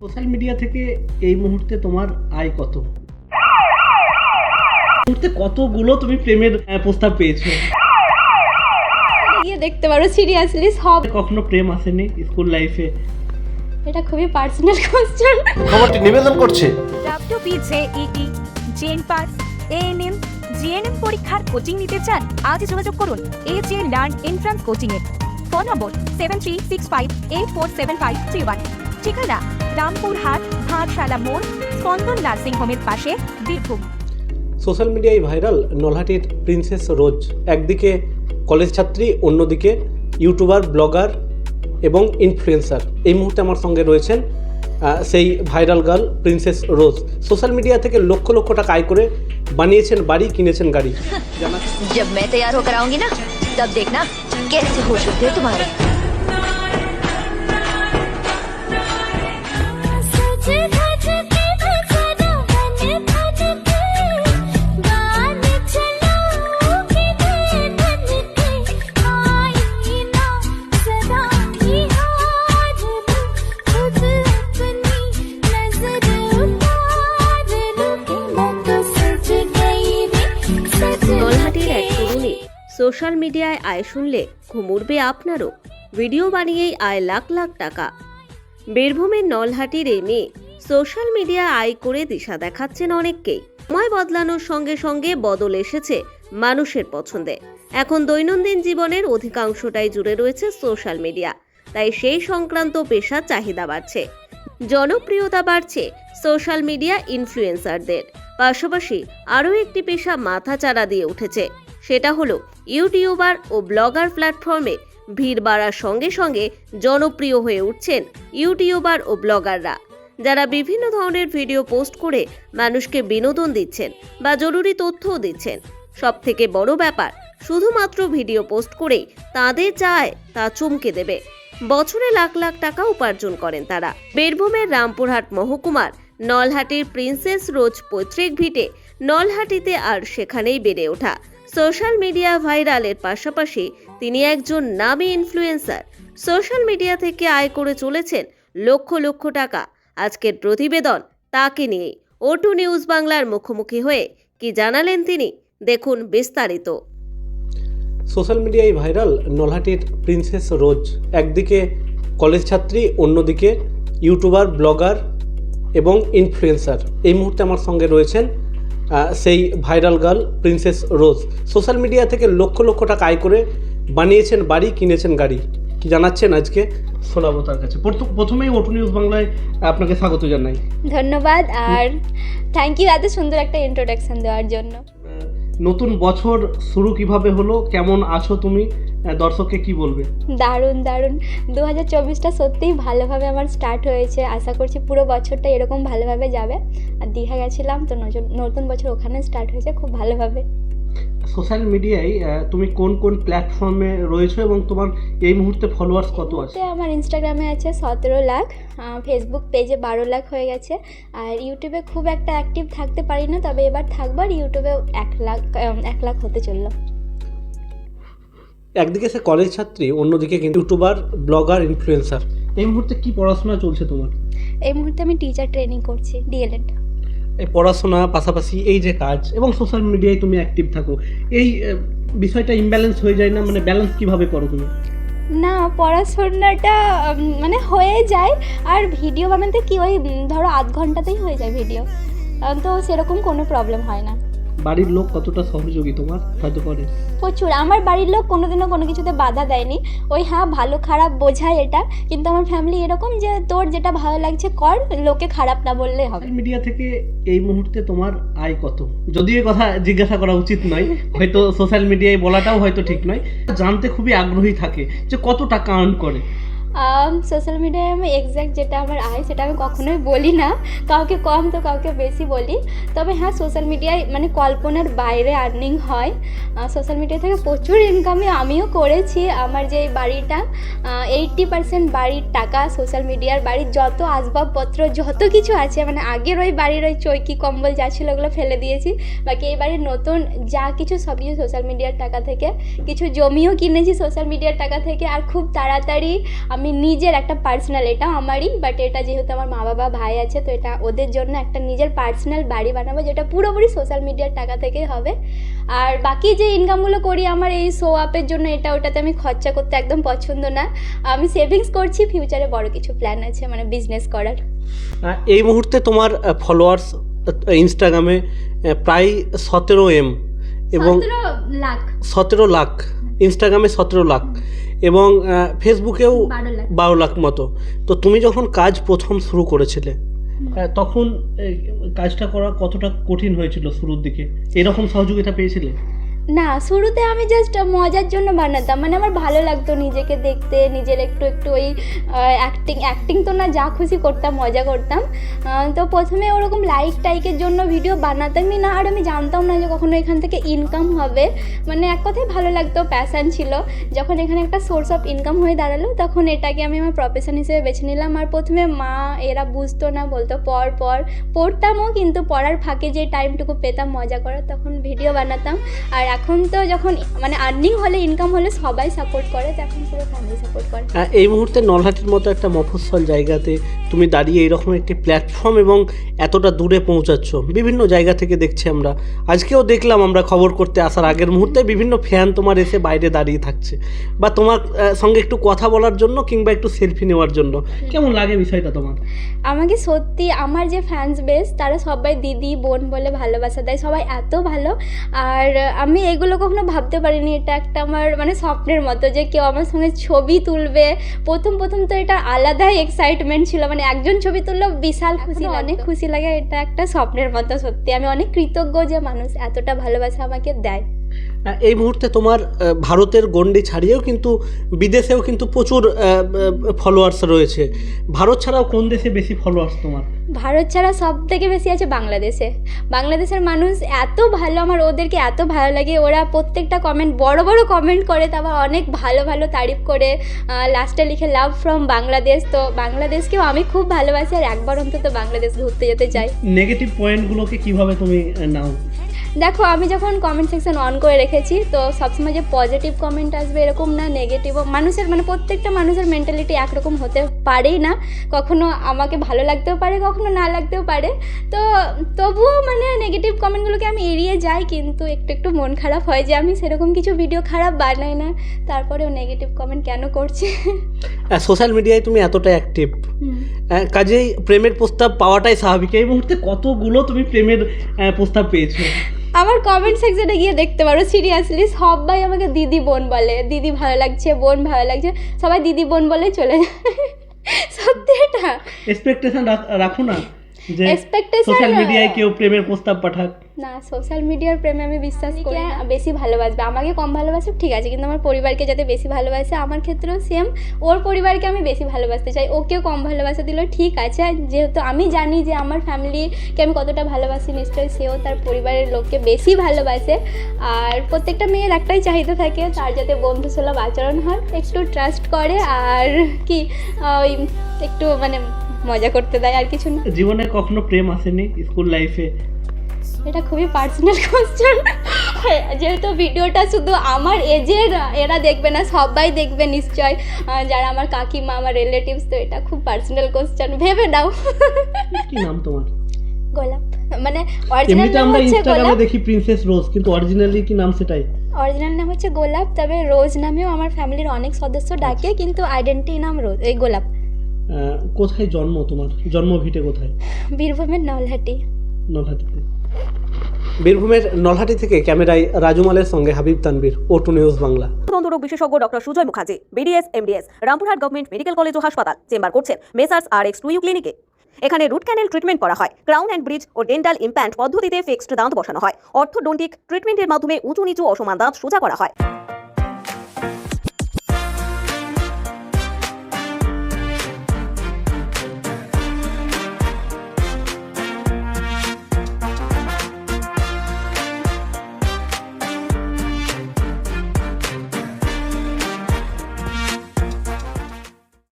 Social media থেকে এই মুহূর্তে তোমার আয় কত? মুহূর্তে কতগুলো তুমি প্রেমের প্রস্তাব পেয়েছ? গিয়ে দেখতে পারো সিরিয়াসলি সব কখনো প্রেম আসেনি স্কুল লাইফে? এটা খুবই পার্সোনাল কোশ্চেন খবরটি নিবেদন করছে। ইটি জেন পাস এএনএম জিএনএম পরীক্ষার কোচিং নিতে চান আজ যোগাযোগ করুন A J learn entrance coaching A. Phone number seven three six five eight four seven five three one ঠিকানা রামপুরহাট ভাটশালা মোড় স্পন্দন নার্সিং হোমের পাশে বীরভূম সোশ্যাল মিডিয়ায় ভাইরাল নলহাটির প্রিন্সেস রোজ একদিকে কলেজ ছাত্রী অন্যদিকে ইউটিউবার ব্লগার এবং ইনফ্লুয়েন্সার এই মুহূর্তে আমার সঙ্গে রয়েছেন আহ, সেই viral girl Princess Rose social media থেকে লক্ষ লক্ষ টাকা আয় করে বানিয়েছেন বাড়ি কিনেছেন গাড়ি জানা जब मैं तैयार होकर आऊंगी ना तब देखना कैसे होश उठते हैं तुम्हारे সোশ্যাল মিডিয়ায় আয় শুনলে ঘুম উড়বে আপনারও। ভিডিও বানিয়েই আয় লাখ লাখ টাকা। বীরভূমের নলহাটির এই মেয়ে সোশ্যাল মিডিয়ায় আয় করে দিশা দেখাচ্ছেন অনেককেই সময় বদলানোর সঙ্গে সঙ্গে বদল এসেছে মানুষের পছন্দে। এখন দৈনন্দিন জীবনের অধিকাংশটাই জুড়ে রয়েছে সোশ্যাল মিডিয়া। তাই সেই সংক্রান্ত পেশার চাহিদা বাড়ছে। জনপ্রিয়তা বাড়ছে সোশ্যাল মিডিয়া ইনফ্লুয়েন্সারদের। পাশাপাশি আরও একটি পেশা মাথাচাড়া দিয়ে উঠেছে সেটা হলো ইউটিউবার ও ব্লগার প্ল্যাটফর্মে ভিড় বাড়ার সঙ্গে সঙ্গে জনপ্রিয় হয়ে উঠছেন ইউটিউবার ও ব্লগাররা। যারা বিভিন্ন ধরনের ভিডিও পোস্ট করে মানুষকে বিনোদন দিচ্ছেন বা জরুরি তথ্যও দিচ্ছেন। সব থেকে বড় ব্যাপার, শুধুমাত্র ভিডিও পোস্ট করেই তাদের চায় তা চমকে দেবে। বছরে লাখ লাখ টাকা উপার্জন করেন তারা। বীরভূমের রামপুরহাট মহকুমার নলহাটির প্রিন্সেস রোজ পৈতৃক ভিটে নলহাটিতে আর সেখানেই বেড়ে ওঠা। সোশ্যাল মিডিয়া ভাইরালের পাশাপাশি তিনি একজন নামী ইনফ্লুয়েন্সার সোশ্যাল মিডিয়া থেকে আয় করে চলেছেন লক্ষ লক্ষ টাকা। আজকের প্রতিবেদন তাকে নিয়ে ওটু নিউজ বাংলার মুখোমুখি হয়ে কি জানালেন তিনি? দেখুন বিস্তারিত। সোশ্যাল মিডিয়ায় ভাইরাল নলহাটির প্রিন্সেস রোজ। একদিকে কলেজ ছাত্রী, অন্যদিকে ইউটিউবার, ব্লগার এবং ইনফ্লুয়েন্সার এই মুহূর্তে আমার সঙ্গে রয়েছেন সেই viral girl princess Rose. Social media থেকে লক্ষ লক্ষ টাকা আয় করে বানিয়েছেন বাড়ি কিনেছেন গাড়ি। কি জানাচ্ছেন আজকে? শোনাবো তার কাছে। প্রথ- প্রথমেই ওটু নিউজ বাংলায় আপনাকে স্বাগত জানাই। ধন্যবাদ আর থ্যাংক ইউ এত সুন্দর একটা ইন্ট্রোডাকশন দেওয়ার জন্য। নতুন বছর শুরু কীভাবে হলো? কেমন আছো তুমি? দর্শককে কি বলবে? দারুণ দারুণ। দু হাজার চব্বিশটা সত্যিই ভালোভাবে আমার স্টার্ট হয়েছে। আশা করছি পুরো বছরটা এরকম ভালোভাবে যাবে। আর দীঘা গেছিলাম তো নতুন বছর ওখানে স্টার্ট হয়েছে খুব ভালোভাবে। সোশ্যাল মিডিয়ায় তুমি কোন কোন প্ল্যাটফর্মে রয়েছো এবং তোমার এই মুহূর্তে ফলোয়ার্স কত আছে? আমার ইনস্টাগ্রামে আছে সতেরো লাখ ফেসবুক পেজে বারো লাখ হয়ে গেছে। আর ইউটিউবে খুব একটা অ্যাক্টিভ থাকতে পারি না তবে এবার থাকবার ইউটিউবে এক লাখ এক লাখ হতে চলল। একদিকে সে কলেজ ছাত্রী অন্যদিকে কিন্তু ইউটিউবার ব্লগার ইনফ্লুয়েন্সার এই মুহূর্তে কি পড়াশোনা চলছে তোমার? এই মুহূর্তে আমি টিচার ট্রেনিং করছি ডিএলএড এই পড়াশোনা পাশাপাশি এই যে কাজ এবং সোশ্যাল মিডিয়ায় তুমি অ্যাক্টিভ থাকো এই বিষয়টা ইমব্যালেন্স হয়ে যায় না? মানে ব্যালেন্স কীভাবে করো তুমি? না পড়াশোনাটা মানে হয়ে যায় আর ভিডিও বানাতে কি ওই ধরো আধ ঘন্টাতেই হয়ে যায় ভিডিও তো সেরকম কোনো প্রবলেম হয় না। বাড়ির লোক কতটা সহযোগী তোমার? হয়তো করে। প্রচুর। আমার বাড়ির লোক কোনোদিনও কোনো কিছুতে বাধা দেয়নি। ওই হ্যাঁ ভালো খারাপ বোঝায় এটা। কিন্তু আমার ফ্যামিলি এরকম যে তোর যেটা ভালো লাগছে কর। লোকে খারাপ না বললে হবে। মিডিয়া থেকে এই মুহূর্তে তোমার আয় কত? যদিও এই কথা জিজ্ঞাসা করা উচিত নয় হয়তো সোশ্যাল মিডিয়ায় বলাটাও হয়তো ঠিক নয়। জানতে খুবই আগ্রহী থাকে যে কত টাকা আর্ন করে। সোশ্যাল মিডিয়ায় আমি এক্স্যাক্ট যেটা আমার আয় সেটা আমি কখনোই বলি না। কাউকে কম তো কাউকে বেশি বলি। তবে হ্যাঁ সোশ্যাল মিডিয়ায় মানে কল্পনার বাইরে আর্নিং হয়। সোশ্যাল মিডিয়া থেকে প্রচুর ইনকামে আমিও করেছি। আমার যে বাড়িটা এইট্টি পার্সেন্ট বাড়ির টাকা সোশ্যাল মিডিয়ার বাড়ির যত আসবাবপত্র, যত কিছু আছে মানে আগের ওই বাড়ির ওই চৈকি, কম্বল যা ছিল ওগুলো ফেলে দিয়েছি। বাকি এই বাড়ির নতুন যা কিছু সব কিছু সোশ্যাল মিডিয়ার টাকা থেকে, কিছু জমিও কিনেছি সোশ্যাল মিডিয়ার টাকা থেকে। আর খুব তাড়াতাড়ি আমি আমি নিজের একটা পার্সোনাল এটা আমারই বাট এটা যেহেতু আমার মা বাবা ভাই আছে তো এটা ওদের জন্য একটা নিজের পার্সোনাল বাড়ি বানাবো যেটা পুরোপুরি সোশ্যাল মিডিয়ার টাকা থেকেই হবে। আর বাকি যে ইনকামগুলো করি আমার এই শো আপের জন্য এটা ওটাতে আমি খরচা করতে একদম পছন্দ না। আমি সেভিংস করছি ফিউচারে বড় কিছু প্ল্যান আছে মানে বিজনেস করার। এই মুহূর্তে তোমার ফলোয়ার্স ইনস্টাগ্রামে প্রায় সতেরো এম এবং সতেরো লাখ। ইনস্টাগ্রামে সতেরো লাখ। এবং ফেসবুকেও বারো লাখ। মতো। তো তুমি যখন কাজ প্রথম শুরু করেছিলে তখন কাজটা করা কতটা কঠিন হয়েছিল শুরুর দিকে? এরকম সহযোগিতা পেয়েছিলে? না, শুরুতে আমি জাস্ট মজার জন্য বানাতাম। মানে আমার ভালো লাগতো নিজেকে দেখতে, নিজের একটু একটু ওই অ্যাক্টিং অ্যাক্টিং তো না, যা খুশি করতাম, মজা করতাম। তো প্রথমে ওরকম লাইক টাইকের জন্য ভিডিও বানাতামই না, আর আমি জানতাম না যে কখনো এখান থেকে ইনকাম হবে। মানে এক কথায় ভালো লাগতো প্যাশান ছিল। যখন এখানে একটা সোর্স অফ ইনকাম হয়ে দাঁড়াল, তখন এটাকে আমি আমার প্রফেশন হিসেবে বেছে নিলাম। আর প্রথমে মা, এরা বুঝতো না, বলতো, পর পর। পড়তামও, কিন্তু পড়ার ফাঁকে যে টাইমটুকু পেতাম, মজা করার, তখন ভিডিও বানাতাম। আর এখন তো যখন মানে আর্নিং হলে ইনকাম হলে সবাই সাপোর্ট করে তো এখন পুরো ফ্যামিলি সাপোর্ট করে। আহ, এই মুহূর্তে নলহাটির মতো একটা মফস্বল জায়গাতে তুমি দাঁড়িয়ে এইরকম একটি প্ল্যাটফর্ম এবং এতটা দূরে পৌঁছাচ্ছ। বিভিন্ন জায়গা থেকে দেখছি আমরা। আজকেও দেখলাম আমরা খবর করতে আসার আগের মুহূর্তে বিভিন্ন ফ্যান তোমার এসে বাইরে দাঁড়িয়ে থাকছে। বা তোমার সঙ্গে একটু কথা বলার জন্য কিংবা একটু সেলফি নেওয়ার জন্য। কেমন লাগে বিষয়টা তোমার? আমাকে সত্যি আমার যে ফ্যান্স বেস তারা সবাই দিদি বোন বলে ভালোবাসা দেয় সবাই এত ভালো। আর আমি এগুলো কখনো ভাবতে পারিনি। এটা একটা আমার মানে স্বপ্নের মতো যে কেউ আমার সঙ্গে ছবি তুলবে। প্রথম প্রথম তো এটা আলাদাই এক্সাইটমেন্ট ছিল। মানে একজন ছবি তুললেও বিশাল খুশি অনেক খুশি লাগে এটা একটা স্বপ্নের মতো সত্যি। আমি অনেক কৃতজ্ঞ যে মানুষ এতটা ভালোবাসা আমাকে দেয়। এই মুহূর্তে তোমার ভারতের গণ্ডি ছাড়িয়েও কিন্তু বিদেশেও কিন্তু প্রচুর ফলোয়ার্স রয়েছে। ভারত ছাড়াও কোন দেশে বেশি ফলোয়ার্স তোমার? ভারত ছাড়া সব থেকে বেশি আছে বাংলাদেশে। বাংলাদেশের মানুষ এত ভালো আমার ওদেরকে এত ভালো লাগে। ওরা প্রত্যেকটা কমেন্ট বড় বড় কমেন্ট করে তারপর অনেক ভালো ভালো তারিফ করে লাস্টে লিখে লাভ ফ্রম বাংলাদেশ তো বাংলাদেশকেও আমি খুব ভালোবাসি আর একবার অন্তত বাংলাদেশ ঘুরতে যেতে চাই। নেগেটিভ পয়েন্টগুলোকে কীভাবে তুমি নাও? দেখো আমি যখন কমেন্ট সেকশন অন করে রেখেছি তো সবসময় যে পজিটিভ কমেন্ট আসবে এরকম না নেগেটিভও মানুষের মানে প্রত্যেকটা মানুষের মেন্টালিটি একরকম হতে পারেই না। কখনো আমাকে ভালো লাগতেও পারে কখনো না লাগতেও পারে। তো তবুও মানে নেগেটিভ কমেন্টগুলোকে আমি এড়িয়ে যাই কিন্তু একটু একটু মন খারাপ হয় যে আমি সেরকম কিছু ভিডিও খারাপ বানাই না। তারপরেও নেগেটিভ কমেন্ট কেন করছে? সোশ্যাল মিডিয়ায় তুমি এতটা অ্যাক্টিভ কাজেই প্রেমের প্রস্তাব পাওয়াটাই স্বাভাবিক। এই মুহূর্তে কতগুলো তুমি প্রেমের প্রস্তাব পেয়েছ? আমার কমেন্ট সেকশনে গিয়ে দেখতে পারো সিরিয়াসলি সবাই আমাকে দিদি বোন বলে। দিদি ভালো লাগছে, বোন ভালো লাগছে, সবাই দিদি বোন বলে চলে যায়। সত্যি এটা? এক্সপেকটেশন রাখো না। যে সোশ্যাল মিডিয়ায় কেউ প্রেমের প্রস্তাব পাঠাক। না সোশ্যাল মিডিয়ার প্রেমে আমি বিশ্বাস করি না। বেশি ভালোবাসবে। আমাকে কম ভালোবাসে ঠিক আছে কিন্তু আমার পরিবারকে যাতে বেশি ভালোবাসে আমার ক্ষেত্রেও সেম ওর পরিবারকে আমি বেশি ভালোবাসতে চাই। ওকেও কম ভালোবাসা দিলেও ঠিক আছে। আর যেহেতু আমি জানি যে আমার ফ্যামিলিকে আমি কতটা ভালোবাসি নিশ্চয়ই সেও তার পরিবারের লোককে বেশি ভালোবাসে। আর প্রত্যেকটা মেয়ের একটাই চাহিদা থাকে তার যাতে বন্ধুসুলভ আচরণ হয়। একটু ট্রাস্ট করে আর কি ওই একটু মানে মজা করতে দেয় আর কিছু না। জীবনে কখনো প্রেম আসেনি স্কুল লাইফে? এটা খুবই পার্সোনাল কোশ্চেন যেহেতু ভিডিওটা শুধু আমার এজের এরা দেখবে না সবাই দেখবে নিশ্চয়। যারা আমার কাকিমা আমার রিলেটিভস তো এটা খুব পার্সোনাল কোশ্চেন ভেবে দাও কি নাম তোমার? গোলাপ। মানে অরিজিনাল নাম আমরা হচ্ছে ইনস্টাগ্রামে গোলাপ। দেখি প্রিন্সেস রোজ কিন্তু অরিজিনালি কি নাম সেটাই? অরিজিনাল নাম হচ্ছে গোলাপ তবে রোজ নামেও আমার ফ্যামিলির অনেক সদস্য ডাকে কিন্তু আইডেন্টি নাম রোজ এই গোলাপ। কোথায় জন্ম তোমার? জন্ম ভিটে কোথায়? বীরভূমের নলহাটি। নলহাটিতে বীরভূমের নলহাটি থেকে ক্যামেরায় রাজুমালের সঙ্গে Habib Tanvir O two news Bangla. দন্তরোগ বিশেষজ্ঞ doctor Sujoy Mukherjee BDS MDS Rampurhat government medical college ও হাসপাতাল চেম্বার করছেন messrs R X to U ক্লিনিকে এখানে রুট ক্যানেল ট্রিটমেন্ট করা হয় ক্রাউন অ্যান্ড ব্রিজ ও ডেন্টাল ইমপ্ল্যান্ট পদ্ধতিতে ফিক্সড দাঁত বসানো হয়। অর্থোডন্টিক ট্রিটমেন্টের মাধ্যমে উঁচু নিচু অসমান দাঁত সোজা করা হয়।